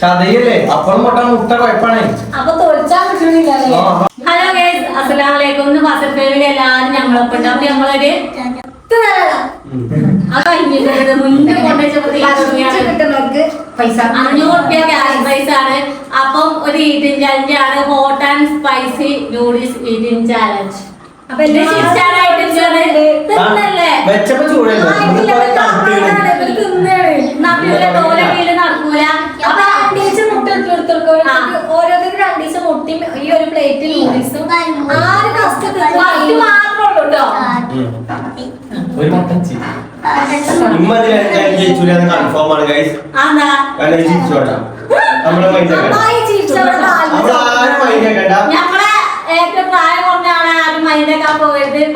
ചതയല്ലേ? അപ്പുറം പൊട്ടാൻ മുട്ട കുഴപ്പമാണ് അപ്പൊ തൊഴിച്ചാൽ കിട്ടണില്ലല്ലേ ആ. ഹലോ ഗൈസ് അസ്സലാമു അലൈക്കും ഒന്ന് ഫസ്റ്റ് ഫാമിലി എല്ലാവരും ഞങ്ങളൊപ്പം ഉണ്ട് അപ്പൊ ഒരു ഈറ്റിംഗ് ചാലഞ്ച് ആണ്. Hot and spicy noodles eating challenge അപ്പൊ ഇത് എല്ലാ ചിരിച്ചാനായിട്ട് തിന്നല്ലേ വെച്ചപ്പോ ചൂടല്ലോ നമ്മുടെ തോലടിയിൽ നടക്കൂല അപ്പൊ രണ്ടീച്ച മുട്ട ഇട്ട് കൊടുത്തോർക്ക് ആ. ഓരോരുത്തർക്ക് രണ്ടീച്ച മുട്ടയും ഈ ഒരു പ്ലേറ്റ് നൂഡിൽസും ആര് ഫസ്റ്റ് ഫസ്റ്റ് മാത്രമേ ഉള്ളൂ കേട്ടോ ഒരു മുട്ടച്ചി ഇമ്മ ജയിച്ചൂല കൺഫേം ആണ് ഗൈസ് അതാ കാരണം ചിരിച്ചോട്ടാ നമ്മളെ മൈൻഡ് നന്നായി ചിരിച്ചവരുടെ നമ്മൾ ആരും മൈൻഡ് കേട്ടാ ഞങ്ങളെ ഏറ്റവും പ്രായം കുറഞ്ഞാണ് ആരും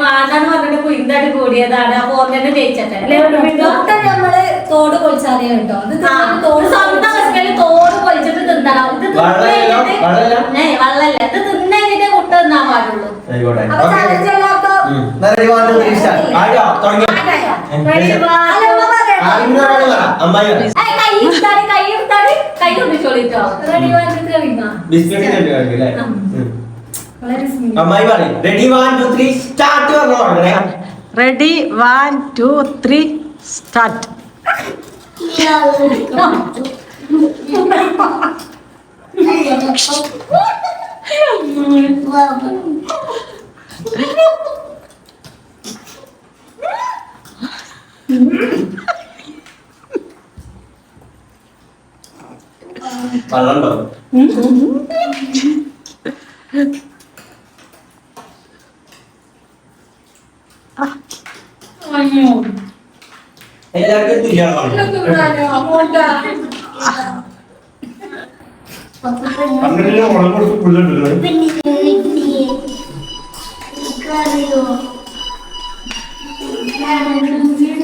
വേണ്ടെന്ന് പറഞ്ഞിട്ട് കുയിന്തായിട്ട് കൂടിയതാണ്. അപ്പൊ ഓർമ്മ ജയിച്ചട്ടെ അല്ലേ മുട്ട നമ്മൾ തോട് കേട്ടോ തോട് സ്വന്തം ഹസ്ബൻഡ് തോട് പൊളിച്ചിട്ട് തിന്നണം. ഇത്? വള്ളല്ല? ഇത് തിന്നെങ്കിട്ടേ തിന്നാൻ പാടുള്ളൂ. തുടങ്ങി. അമ്മായി പറയും. Ready one two three start പറഞ്ഞു തുടങ്ങണേ ready one two three start വെള്ളമുണ്ടോ എല്ലാവർക്കും തുല്യമാണ് അങ്ങനെ മുളക് കൊടുത്ത് പുള്ളിട്ടുണ്ട് അതിങ്ങനെ തുപ്പി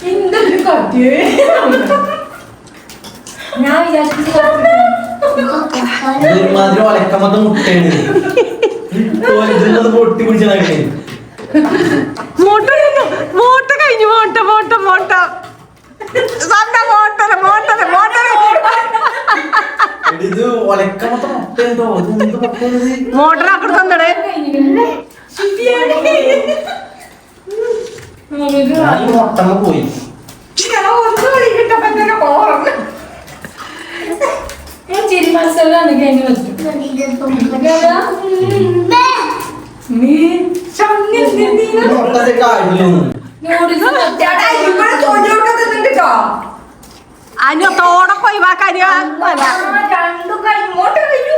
ശരിക്കും പൊളിച്ചണേ ഞാൻ വിചാരിച്ചു ഇതൊരുമാതിരി മുട്ടയാണ്. പൊട്ടി പിടിച്ചതായിട്ട് മോട്ട മോട്ട കഴിഞ്ഞു. മോട്ട മോട്ട മോട്ട സ്വന്തം മോട്ടറ് മോട്ടറ് മോട്ടറ് ഇത് ഒലക്കമത്ത ഇത് എന്ത് അക്കടെ തന്നടേ. ഞാൻ ഈ മുട്ടമ്മ പോയി. ചിരി മത്സരമാണ് കഴിഞ്ഞു വെച്ചു ഈ മുട്ടത്തെ കാട്ടിലൊന്നും അനു തോടൊക്കെ ഒഴിവാക്കാന് രണ്ടു കൈ ഇങ്ങോട്ട് കഴിഞ്ഞു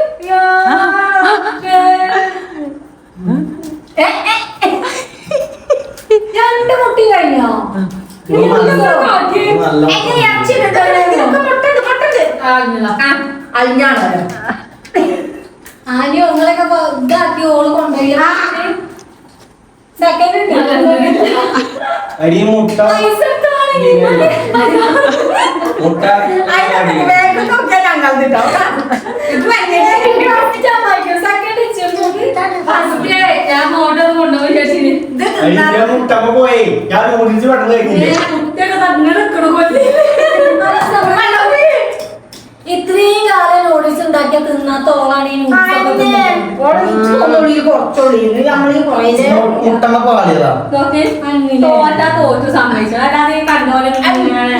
രണ്ട് മുട്ടി കഴിഞ്ഞോ? ഞങ്ങൾ ഇതാക്കി ഓൾ കൊണ്ടുപോയി. സെക്കൻഡ് മുട്ട. മുട്ട ഞാൻ മോട്ടർ കൊണ്ടുപോയി ചേച്ചി അരിന്റെ മുട്ടമ്മ പോയി. ഞാൻ നൂഡിൽസ് പെട്ടെന്ന് കഴിഞ്ഞില്ലേ കുട്ടിയൊക്കെ തന്നെ കൊല്ലി ഇത്രയും കാലം നൂഡിൽസ് ഉണ്ടാക്കിയ തിന്നാത്ത ഓളാണ് ഈ നൂഡിൽസ് തോറ്റാ തോറ്റു സമ്മതിച്ചു. അല്ലാതെ ഈ കണ്ടോലെ ഇങ്ങനെ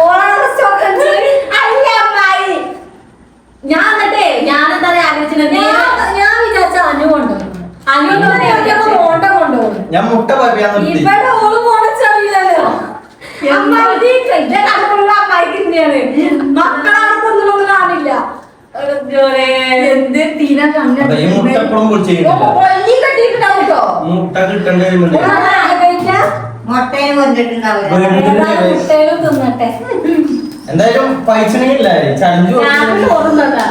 ഓളാണ് stock അടിച്ചത്. അല്ല അമ്മായി. ഞാൻ എന്നിട്ടേ ഞാൻ എന്താ പറയാ ആലോചിച്ചത് ഞാൻ- ഞാൻ വിചാരിച്ച അനു കൊണ്ടുപോകും അനു മോണ്ട കൊണ്ടുപോകും ഞാൻ മുട്ട പറയാൻ നിർത്തി ഇവിടെ ഓൾ മോണച്ചറിയില്ലല്ലോ അമ്മായി ഇതേ കണക്കുള്ള അമ്മായിക്ക് തന്നെയാണ് മക്കളാണ് കൊന്നൊന്നും കാണില്ല എന്ത് തീന അതെ, ഈ മുട്ട എപ്പോഴും പൊളിച്ചിരിക്കുന്നില്ല കൊല്ലി കെട്ടിയിട്ടുണ്ടാവും കേട്ടോ മുട്ട കിട്ടേണ്ടി വരുന്നുണ്ട് മുട്ടയും കൊണ്ടിട്ടുണ്ടാവില്ല കുട്ടികളും തിന്നട്ടെ എന്തായാലും പൈസ ഇല്ല ചലഞ്ച് ഞാൻ തോന്നുന്നതാ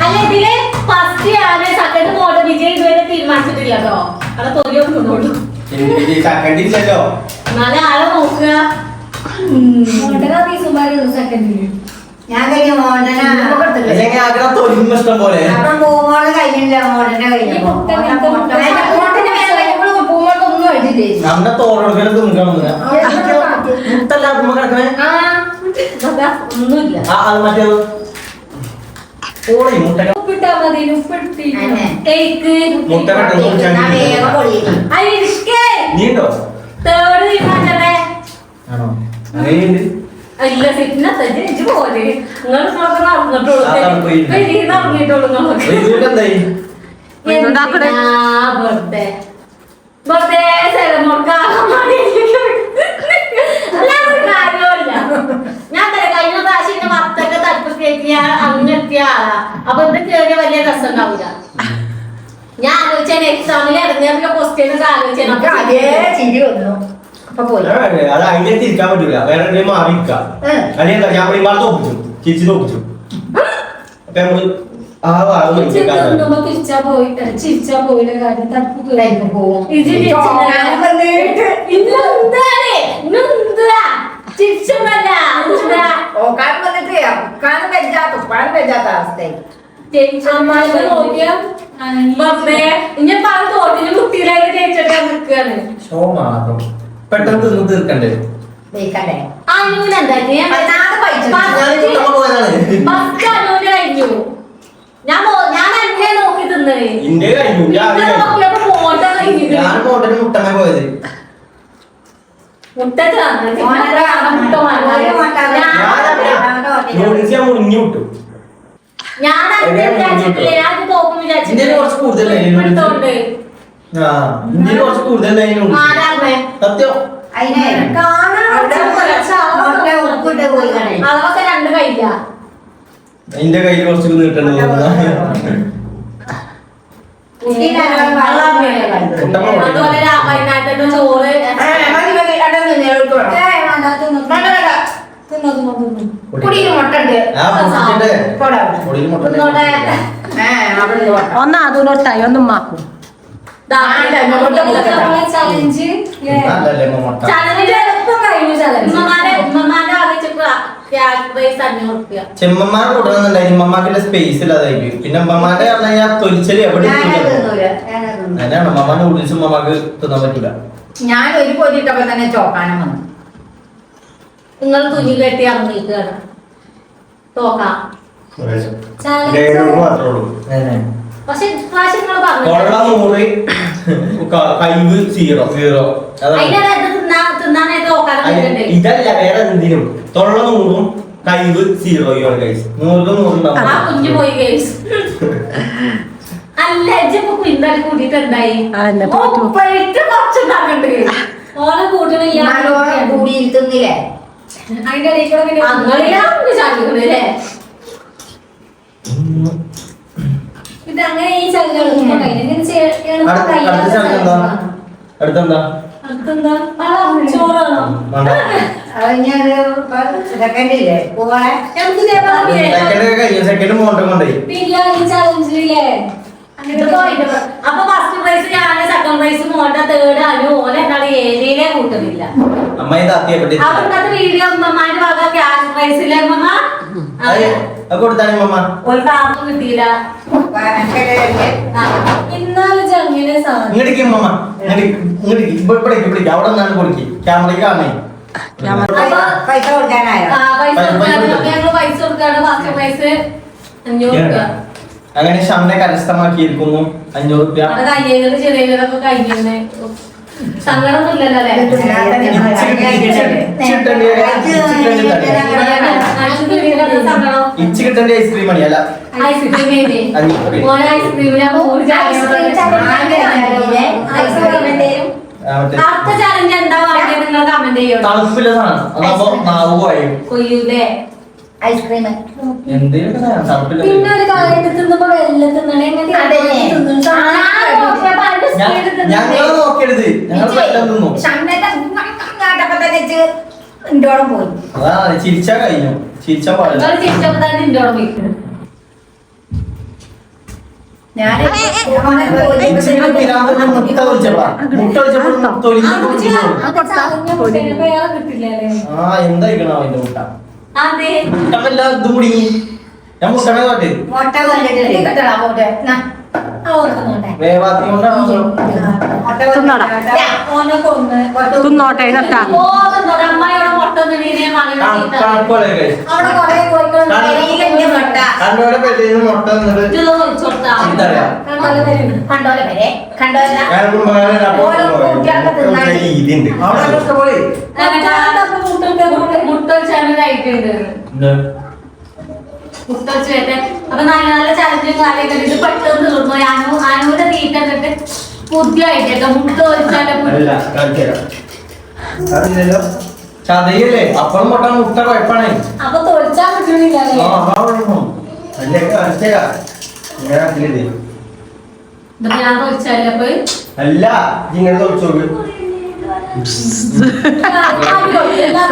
അല്ല ഇതിൽ ഫസ്റ്റ് ആണ് സെക്കൻഡ് മോഡൽ വിജയ് ഇതുവരെ തീരുമാനിച്ചിട്ടില്ല കേട്ടോ. അവിടെ തൊലിയൊക്കെ തിന്നോളൂ സെക്കൻഡ് ഇല്ലല്ലോ. എന്നാലും ആളെ നോക്കുക. സെക്കൻഡിൽ ഞാൻ കഴിഞ്ഞ മോഡന അല്ലെങ്കിൽ ആഗ്രഹ തൊലിയും ഇഷ്ടം പോലെ. പൂമോൾ കഴിഞ്ഞില്ല മോഡന കഴിഞ്ഞു നമ്മുടെ തോടെടുക്കലും തുണിക്കണം മുട്ടല്ലാത്ത കിടക്കണേ? ഒന്നുമില്ല. ആ അത് മറ്റേത് ഓളി മുട്ട ഉപ്പിട്ടാ മതി ഉപ്പിട്ടി. കേക്ക്. മുട്ട പെട്ടെന്ന് കുടിച്ചാൽ ഞാൻ വേഗം പൊളിയും അരിഷ്കേ നീ ഉണ്ടോ തേർഡ് തീരുമാനിച്ചേ ആണോ? അങ്ങനെയുണ്ട് ഇല്ല ഫിറ്റ്നസ് ഇജ്ജ് പോലെ. നിങ്ങൾ നടന്നിട്ടുള്ളൂ. അതാണ് ഉണ്ടാക്കണേ? ബർത്ത്ഡേ ബർത്ത്ഡേ സെലമോൾക്ക് കാര്യമില്ല ഞാൻ കഴിഞ്ഞ പ്രാവശ്യം എന്റെ മത്തൊക്കെ തടുപ്പ് കയറ്റിയ അങ്ങെത്തിയ ആളാ. അപ്പൊ ഇത് കേറിയ വലിയ രസം ഉണ്ടാവില്ല ഞാൻ ആലോചിച്ചാൽ എക്സാമിൽ ഇറങ്ങിയ ക്വസ്റ്റ്യൻ ചിരി വന്നു. അപ്പൊ പോയി. അത് അതിനെ തിരിക്കാൻ പറ്റൂല. വേറെ എവിടെയും മാറി നിൽക്കാം. ഉം. അല്ലെങ്കിൽ ഞാൻ പറയുമ്പോൾ തോപ്പിച്ചു ചിരിച്ചു തോപ്പിച്ചു അപ്പൊ നമ്മൾ ആ പോയി. ചിരിച്ചാ പോയില്ല കാര്യം പോവും. വന്നിട്ട് ഉപ്പാനും അവസ്ഥയായി. നോക്കിയാ? തോട്ടിന് കുട്ടിയിലായിട്ട് നിൽക്കുകയാണ് ഷോ മാത്രം. പെട്ടെന്ന് തിന്ന് തീർക്കണ്ടേ? കഴിഞ്ഞു. ഞാൻ ഞാൻ എന്നെ നോക്കി തിന്നേ. ഇന്റെ കഴിഞ്ഞു. നോക്കിയപ്പോ ഫോട്ടോ ഞാൻ കോട്ടന് മുട്ടമ്മ പോയത്. മുട്ട മുറിഞ്ഞു വിട്ടു. ഞാൻ കുറച്ച് ഇന്ത്യയിൽ കുറച്ച് കൂടുതലായി സത്യം. അതിനെ കളയും അളവൊക്കെ രണ്ട് കഴിയില്ല എന്റെ കയ്യിൽ കുറച്ച് മുട്ട. ഒന്ന് അതുകൊണ്ടായി ഒന്ന് മാക്കും ദാ- ചലഞ്ച് ചലഞ്ച് ഉമ്മമാരെ ഉമ്മമാരെ ആലോചിച്ചപ്പോ കൂട്ടണമെന്നുണ്ടായി ഉമ്മമാക്കിന്റെ സ്പേസ് ഇല്ലാതായി പോയി. പിന്നെ അമ്മമാരെ പറഞ്ഞാൽ തൊലിച്ചൽ എവിടെ. അതിനാണ് ഉമ്മമാന്റെ നൂഡിൽസ് അമ്മമാക്ക് തിന്നാൻ പറ്റില്ല ഞാൻ ഒരു പൊരിട്ടപ്പോ തന്നെ ചോക്കാനും വന്നു. നിങ്ങൾ തുന്നി കെട്ടി ഇറങ്ങിയിരിക്കുകയാണ് തോക്കാം. പക്ഷെ ഇപ്രാവശ്യം നിങ്ങൾ പറഞ്ഞു സീറോ. സീറോ അതാണ് അതിന്റെ ഇത് തിന്നാ തിന്നാനായിട്ട് നോക്കാനും അല്ല, പറ്റുന്നുണ്ട് ഇതല്ല വേറെ എന്തിനും. തൊള്ള നൂറും കൈവ് സീറോയും കൈസ് നൂറിലും ആ നൂറുണ്ടാവും കുഞ്ഞു പോയി കേസ് അല്ല ഇജ്ജിപ്പോ കുഞ്ഞാൽ കൂട്ടിട്ടുണ്ടായി ആ, എന്നെ തോറ്റു. ഒപ്പഴിട്ട് കുറച്ചുണ്ടാക്കണ്ട്. ഓനെ കൂട്ടണില്ല നല്ലോണം കൂടിയിരുത്തുന്നില്ലേ അതിന്റെ ഇടയിൽ കൂടെ പിന്നെ അങ്ങനെ ചാടിക്കണല്ലേ ഇത് അങ്ങനെ ഈ. അടുത്തെന്താ? അടുത്തെന്താ? സെക്കൻഡ് മോണ്ടം കൊണ്ടേ. പിന്നെ ഈ അപ്പൊ ഫസ്റ്റ് പ്രൈസ് ഞാൻ സെക്കൻഡ് പ്രൈസ് മോണ്ട തേർഡ് അനു. ഓല ഏരിയയിലെ കൂട്ടുന്നില്ല. വീഡിയോ ഉമ്മമാന്റെ ക്യാഷ് ഉമ്മ കിട്ടിയില്ല. ഇന്നാലും ചങ്ങനെ ക്യാമറയ്ക്ക് കാണേ പൈസ കൊടുക്കാനായോ? ആ, പൈസ പൈസ കൊടുക്കാണ് കൊടുക്കാം. പൈസ കൊടുക്കാണ്. ഫസ്റ്റ് പ്രൈസ് അഞ്ഞൂറ് രൂപ. അങ്ങനെ ഷംനെ കരസ്ഥമാക്കിയിരിക്കുന്നു. അഞ്ഞൂറ് റുപ്യ. ഇച്ച് കിട്ടേണ്ട ഐസ്ക്രീം മണി അല്ല. തണുപ്പില്ല സാധനം. അതാവുമ്പോ നാവ് കൊയ്യൂലേ? ഐസ്ക്രീം പിന്നെ ഒരു തിന്നുമ്പോ വെല്ലം തിന്നണേ പോയി ചിരിച്ചാ കഴിഞ്ഞു ചിരിച്ചാ ചിരിച്ചപ്പോ തന്നെ പോയി അതിന്റെ മുട്ട അതെ. മുട്ട കൊണ്ടാണ് മുട്ട തിന്നോടാ. തിന്നോട്ടെ അമ്മയോട് മുട്ട. തിന്നീനെ മുട്ട അപ്പൊ വെച്ച് വരട്ടെ അപ്പൊ നല്ല നല്ല ചലഞ്ചും കാര്യമൊക്കെ. ഇത് പെട്ടെന്ന് തീർന്നു. അനു അനുവിന്റെ തീറ്റ എന്നിട്ട് ഐഡിയ മുട്ട വെച്ചാൽ ചതയല്ലേ? അപ്പോൾ മുട്ട മുട്ട കുഴപ്പമാണ് അപ്പൊ തൊഴിച്ചാ പറ്റുന്നില്ല ആ അതാവണം അല്ലേ കാണിച്ചേരാ ഇങ്ങനെ ആക്കിയത് ഇത് ഞാൻ വെച്ചാൽ അപ്പൊ അല്ല ഇങ്ങനെ തൊളിച്ചോക്ക്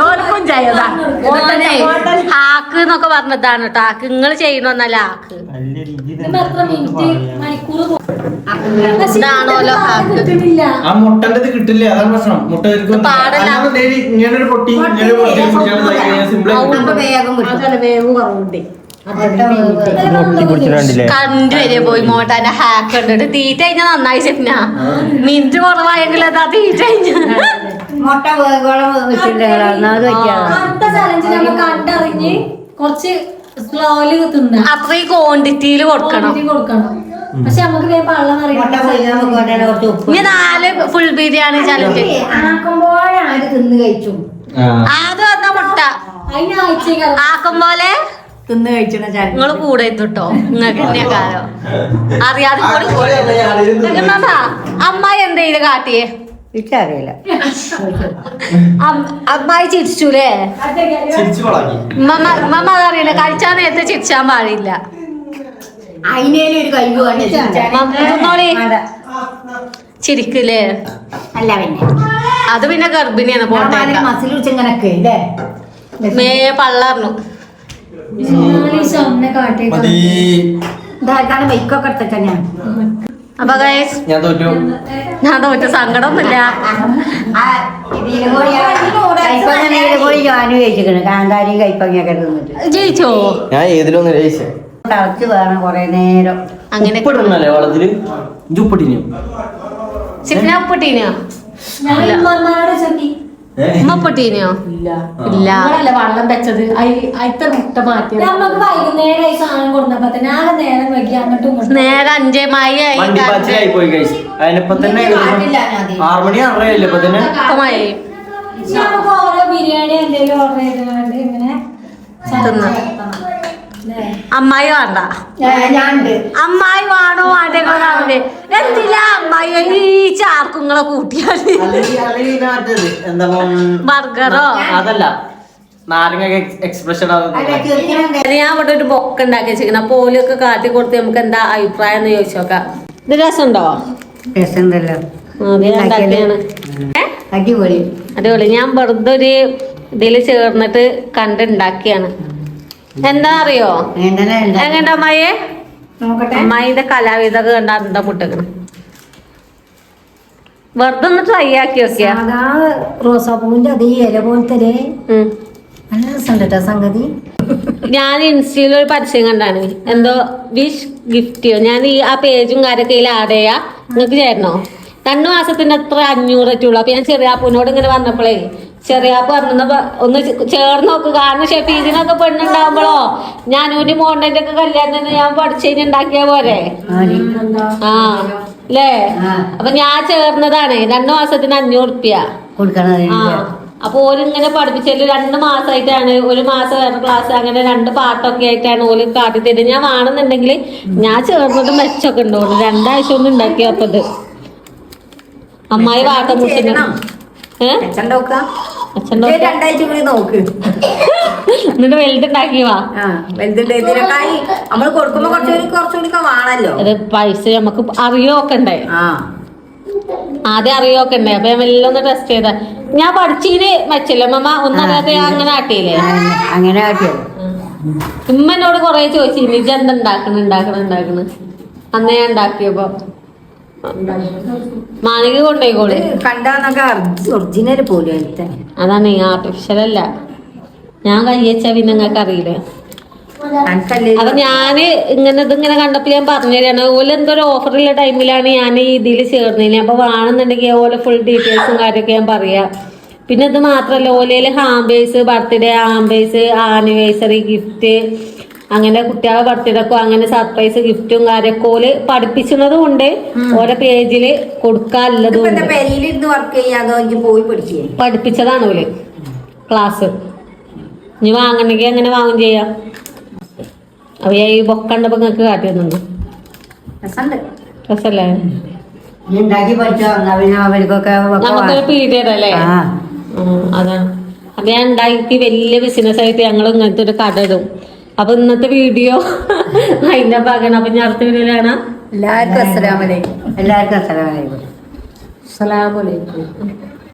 ഓർക്കും ചെയ്യതാ ഹാക്ക് എന്നൊക്കെ പറഞ്ഞതാണ് കേട്ടോ. ഹാക്ക് നിങ്ങൾ ചെയ്യണമെന്നല്ല ഹാക്ക്. ഇതാണോലോ ഹാക്ക്? ആ മുട്ടന്റെ കിട്ടില്ല. അതാണ് പ്രശ്നം. മുട്ട. ഇങ്ങനെ ഒരു പൊട്ടി ഇങ്ങനെ വേഗം കുറവുണ്ട്. കണ്ടില്ലേ? കണ്ടു വരെ പോയി മോട്ടാന്റെ ഹാക്ക് കണ്ടിട്ട് തീറ്റ കഴിഞ്ഞാൽ നന്നായി ചെന്ന മിനിറ്റ് കുറവായെങ്കിൽ അതാ തീറ്റ കഴിഞ്ഞ. മുട്ട വേഗോളം കണ്ടറിഞ്ഞ് കുറച്ച് സ്ലോയിൽ തിന്നാം അത്രയും ക്വാണ്ടിറ്റിയിൽ കൊടുക്കണം. കൊടുക്കണം. പക്ഷെ നമുക്ക് ഇനി നാല് ഫുൾ ബിരിയാണി ചലഞ്ച് ആക്കുമ്പോഴാണ് തിന്ന് കഴിച്ചു? ആദ്യം വന്ന മുട്ട. ആക്കും പോലെ? തിന്ന് കഴിച്ചണ ചാരി നിങ്ങൾ കൂടെ ഇട്ടോ നിങ്ങൾക്ക് എന്നെ കാലോ അറിയാതെ അമ്മായി എന്തെങ്കിലും കാട്ടിയേ ഇച്ചറിയില്ല അം- അമ്മായി ചിരിച്ചൂലേ മമ്മ അതറിയില്ല കഴിച്ചാ നേരത്തെ ചിരിച്ചാൻ പാടില്ല. ചിരിക്കില്ലേ അല്ല പിന്നെ അത് പിന്നെ ഗർഭിണിയാണ് പോട്ടെ മസിൽ മേ പള്ളർന്നു ബൈക്കൊക്കെ എടുത്തിട്ടാ ഞാൻ അപ്പൊ ഞാൻ തോറ്റു. ഞാൻ തോറ്റ. സങ്കടമൊന്നുമില്ല. ജയിച്ചോ? ഞാൻ ഏതിലൊന്നും തിളച്ച് വേണം കൊറേ നേരം. അങ്ങനെ വളത്തിൽ? ഉപ്പിട്ടിനു ഉപ്പിട്ടീനോ ഞാൻ ഇല്ല. ഇല്ല. നിങ്ങളല്ലേ വെള്ളം വെച്ചത്? അയിത്ത മുട്ട മാറ്റിയത്. നമുക്ക് വൈകുന്നേരം ആയി സാധനം കൊടുത്തപ്പോ തന്നെ ആകെ നേരം വൈകി അങ്ങോട്ടും ഇങ്ങോട്ടും. നേരെ അഞ്ചേ മായി ആയി വണ്ടിപ്പാച്ചിലായി പോയി കഴിച്ചു അതിനിപ്പൊ തന്നെ ആറ് മണി ആറര ആയില്ലേ ഇപ്പൊ തന്നെ? മായി നമുക്ക് ഓരോ ബിരിയാണി എന്തെങ്കിലും ഓർഡർ ചെയ്തുകൊണ്ട് ഇങ്ങനെ? അമ്മായി വേണ്ട. അമ്മായി വേണോ വേണ്ടേ എന്തിനാ അമ്മായി ഈ ചാർക്കുങ്ങളെ കൂട്ടിയാൽ? എന്താ ബർഗറോ? അതല്ല. നാരങ്ങ എക്സ്പ്രഷൻ അല്ല ഞാൻ ഇവിടെ ഒരു ബൊക്ക ഉണ്ടാക്കി വെച്ചിരിക്കുന്ന. പോലെയൊക്കെ കാട്ടി കൊടുത്ത് നമുക്ക് എന്താ അഭിപ്രായം എന്ന് ചോദിച്ചോക്കാം. ഇത് രസമുണ്ടോ? രസമുണ്ടല്ലോ. അടിപൊളി. അടിപൊളി. ഞാൻ വെറുതെ ഒരു ഇതിൽ ചേർന്നിട്ട് കണ്ടുണ്ടാക്കിയാണ്. എന്താ അറിയോ? എങ്ങനെ അമ്മയെ അമ്മായിന്റെ കലാവിധൊക്കെ കണ്ടാ എന്താ മുട്ടക്കണം വെറുതെ ഒന്ന് ട്രൈ ആക്കി നോക്കിയാ. റോസാപ്പൂവിന്റെ അതേ ഇല പോലത്തെ. നല്ല രസമുണ്ട് സംഗതി. ഞാൻ ഇൻസ്റ്റയിൽ ഒരു പരസ്യം കണ്ടാണ്. എന്തോ വിഷ് ഗിഫ്റ്റിയോ ഞാൻ ഈ ആ പേജും കാര്യമൊക്കെ ഇതിൽ ആഡ് ചെയ്യാ. നിങ്ങൾക്ക് ചേരണോ? രണ്ടു മാസത്തിന്റെ അത്ര അഞ്ഞൂറ് ഉള്ളൂ അപ്പൊ ഞാൻ ചെറിയ അപ്പൂനോട് ഇങ്ങനെ പറഞ്ഞപ്പോഴേ ചെറിയാപ്പ് പറഞ്ഞു ഒന്ന് ചേർന്ന് നോക്ക്. കാരണം ഷെഫീജിനൊക്കെ പെണ്ണുണ്ടാവുമ്പോഴോ ഒരു മോണ്ടന്റെ ഒക്കെ കല്യാണത്തിന് ഞാൻ പഠിച്ചതിന് ഉണ്ടാക്കിയ പോരെ? ആ അല്ലേ. അപ്പൊ ഞാൻ ചേർന്നതാണ്. രണ്ടു മാസത്തിന് അഞ്ഞൂറ് റുപ്യ ആ. അപ്പൊ ഓരിങ്ങനെ പഠിപ്പിച്ചതിൽ രണ്ട് മാസമായിട്ടാണ് ഒരു മാസം വേറെ ക്ലാസ് അങ്ങനെ രണ്ട് പാട്ടൊക്കെ ആയിട്ടാണ് ഓൽ കാട്ടി തരുന്നത്. ഞാൻ വേണമെന്നുണ്ടെങ്കിൽ ഞാൻ ചേർന്നത് മെച്ചൊക്കെ ഉണ്ടോണ്ട് രണ്ടാഴ്ച കൊണ്ട് ഉണ്ടാക്കി അപ്പൊ ഇത് അമ്മായി വാട്ടം മുട്ടിന്. ഏ? രണ്ടാഴ്ച കൂടി നോക്ക്. എന്നിട്ട് വലുതുണ്ടാക്കി വാ. ആ വലുതുണ്ട്. ഇതിനൊക്കായി നമ്മൾ കൊടുക്കുമ്പോ കുറച്ചുകൂടി കുറച്ചുകൂടി വേണല്ലോ. അത് പൈസ നമുക്ക് അറിയോ ഒക്കെ ഉണ്ടായി ആ. ആദ്യം അറിയൊക്കെ ഉണ്ട്. അപ്പൊ ഞാൻ എല്ലാം ഒന്ന് ടെസ്റ്റ് ചെയ്ത. ഞാൻ പഠിച്ചീന് വെച്ചില്ല. മമ്മ ഒന്നറിയാത്ത അങ്ങനെ ആട്ടിയില്ലേ? അങ്ങനെ ആട്ടിയോ? ഉമ്മ എന്നോട് കൊറേ ചോദിച്ചു ഇജ് എന്താ ഉണ്ടാക്കണ ഉണ്ടാക്കണ ഉണ്ടാക്കണ. അന്ന് ഞാൻ ഉണ്ടാക്കിയപ്പോ. മാണിക കൊണ്ടോയിക്കോളെ. കണ്ടാന്നൊക്കെ ഒറിജിനൽ പോലും അതാണ് ആർട്ടിഫിഷ്യൽ അല്ല. ഞാൻ കയ്യച്ച പിന്നെ നിങ്ങൾക്ക് അറിയില്ലേ. അപ്പൊ ഞാൻ ഇങ്ങനെ ഇതിങ്ങനെ കണ്ടപ്പോ ഞാൻ പറഞ്ഞു തരാണ് എന്തൊരു ഓഫറുള്ള ടൈമിലാണ് ഞാൻ ഈ ഇതിൽ ചേർന്നില്ല അപ്പൊ വേണമെന്നുണ്ടെങ്കിൽ ഓല ഫുൾ ഡീറ്റെയിൽസും കാര്യമൊക്കെ ഞാൻ പറയാം. പിന്നെ ഇത് മാത്രല്ല ഓലയിൽ hampers birthday hampers anniversary gift അങ്ങനെ കുട്ടികളെ ബർത്ത്ഡേക്കോ അങ്ങനെ സർപ്രൈസ് ഗിഫ്റ്റും കാര്യമൊക്കെ ഓൽ പഠിപ്പിക്കുന്നതും ഉണ്ട്. ഓരോ പേജിൽ കൊടുക്കാനുള്ളതും പഠിപ്പിച്ചതാണ് ഓൽ ക്ലാസ് ഇനി വാങ്ങണമെങ്കിൽ അങ്ങനെ വാങ്ങും ചെയ്യാം? അപ്പൊ ഈ ബൊക്ക കണ്ടപ്പോ നിങ്ങക്ക് കാട്ടി തന്നു രസല്ലേ? നമുക്കൊരു അല്ലേ അതാണ് അപ്പൊ ഞാൻ ഉണ്ടാക്കി വലിയ ബിസിനസ് ആയിട്ട് ഞങ്ങൾ ഇങ്ങനത്തെ ഒരു കട ഇടും. അപ്പൊ ഇന്നത്തെ വീഡിയോ അതിന്റെ ഭാഗമാണ്. അപ്പൊ ഞാൻ അടുത്ത വീഡിയോയിലാണ്. എല്ലാവർക്കും അസ്സലാമലൈക്കും എല്ലാവർക്കും അസ്സലാമലൈക്കും അസ്സലാമലൈക്കും